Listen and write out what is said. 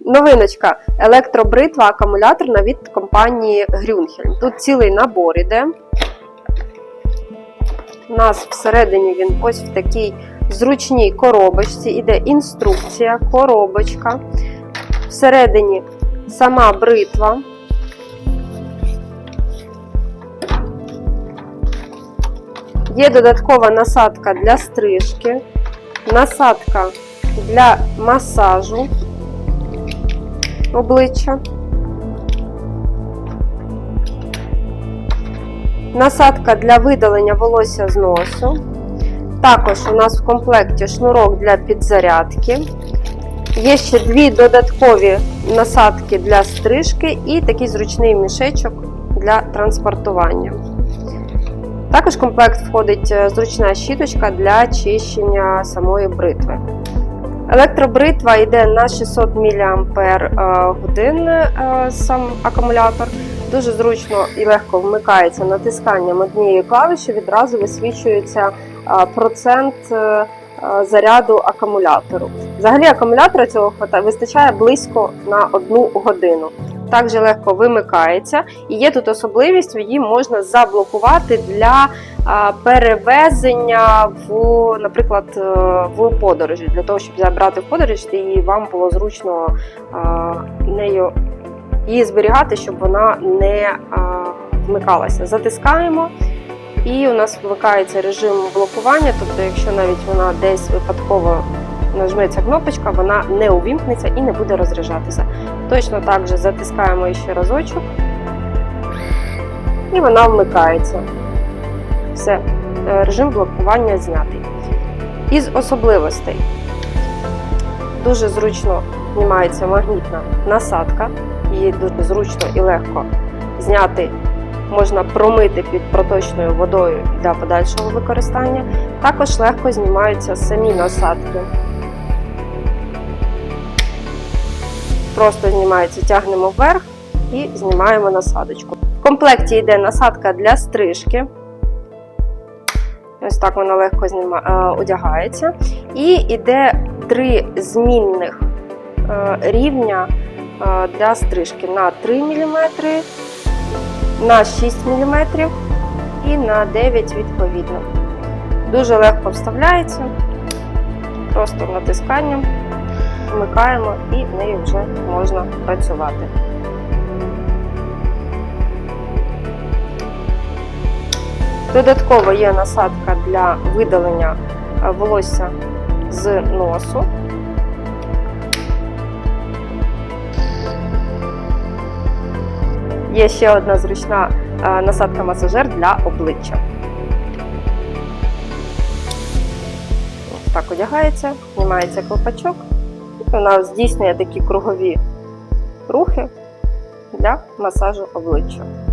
Новиночка електробритва акумуляторна від компанії Grünhelm. Тут цілий набор іде. У нас всередині він ось в такій зручній коробочці. Іде інструкція, коробочка. Всередині сама бритва. Є додаткова насадка для стрижки, насадка для масажу обличчя. Насадка для видалення волосся з носу. Також у нас в комплекті шнурок для підзарядки. Є ще дві додаткові насадки для стрижки і такий зручний мішечок для транспортування. Також в комплект входить е, зручна щіточка для чищення самої бритви. Електробритва йде на 600 мАч сам акумулятор. Дуже зручно і легко вмикається натисканням однієї клавіші, відразу висвічується е, процент е, е, заряду акумулятору. Взагалі акумулятора цього вистачає близько на одну годину. Також легко вимикається, і є тут особливість, її можна заблокувати для перевезення в, наприклад, е, в подорожі, для того, щоб забрати в подорож, і вам було зручно нею її зберігати, щоб вона не вмикалася. Затискаємо, і у нас вмикається режим блокування, тобто, якщо навіть вона десь випадково нажметься кнопочка, вона не увімкнеться і не буде розряджатися. Точно так же затискаємо ще разочок, і вона вмикається. Все, е, режим блокування знятий. Із особливостей дуже зручно знімається магнітна насадка, її дуже зручно і легко зняти. Можна промити під проточною водою для подальшого використання. Також легко знімаються самі насадки. Просто знімається, тягнемо вверх і знімаємо насадочку. В комплекті йде насадка для стрижки. Ось так вона легко зніма... е, одягається. І йде три змінних е, рівня е, для стрижки на 3 мм, на 6 мм і на 9 відповідно. Дуже легко вставляється, просто натисканням вмикаємо і нею вже можна працювати. Додатково є насадка для видалення е, волосся з носу. Є ще одна зручна е, насадка-масажер для обличчя. Так одягається, знімається колпачок. Вона здійснює такі кругові рухи для масажу обличчя.